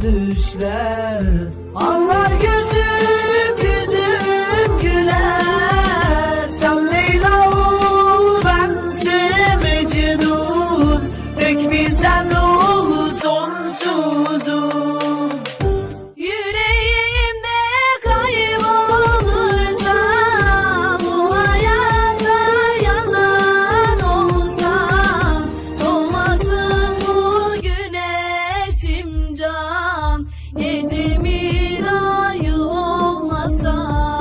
düşler. Ağlar gözüm yüzüm güler. Sen Leyla ol bense Mecnun Tek bir sen ol sonsuzum Gecemin ayı olmasam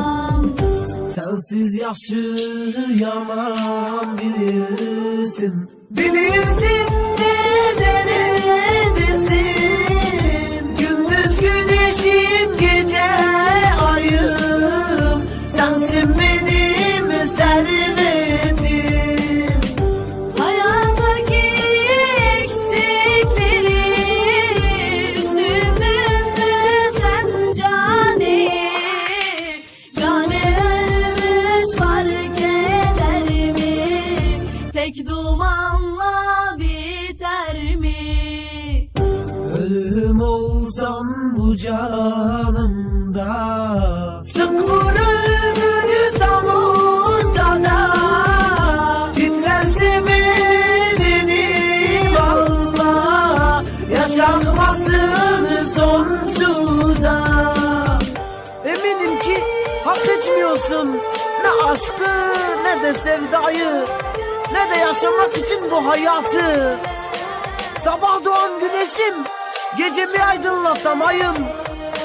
Sensiz yaşayamam bilirsin. Bilirsin de neredesin Tek dumanla biter mi? Ölüm olsam bu canımda. Sık vur öldür tam ortada. Titrerse bedenim ağla Yaşanmasın sonsuza. Eminim ki hak etmiyorsun. Ne aşkı ne de sevdayı Ne de yaşamak için bu hayatı. Sabah doğan güneşim Gecemi aydınlatan ayım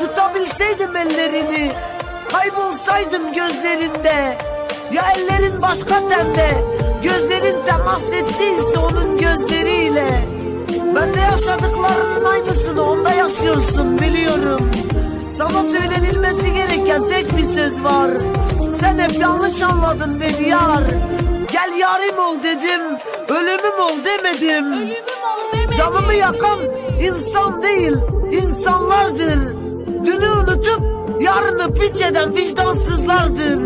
Tutabilseydim ellerini Kaybolsaydım gözlerinde. Ya ellerin başka tende Gözlerin temas ettiyse onun gözleriyle. Ben de yaşadıklarının aynısını onda yaşıyorsun biliyorum. Sana söylenilmesi gereken tek bir söz var. Sen hep yanlış anladın beni yar Gel yarim ol dedim Ölümüm ol demedim Ölümüm ol demedim Canımı yakan insan değil, insanlardır. Dünü unutup yarını piç eden vicdansızlardır.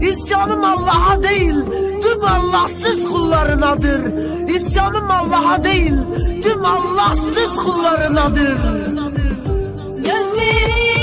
İsyanım Allah'a değil, tüm Allahsız kullarınadır. İsyanım Allah'a değil, tüm Allahsız kullarınadır. Gözleri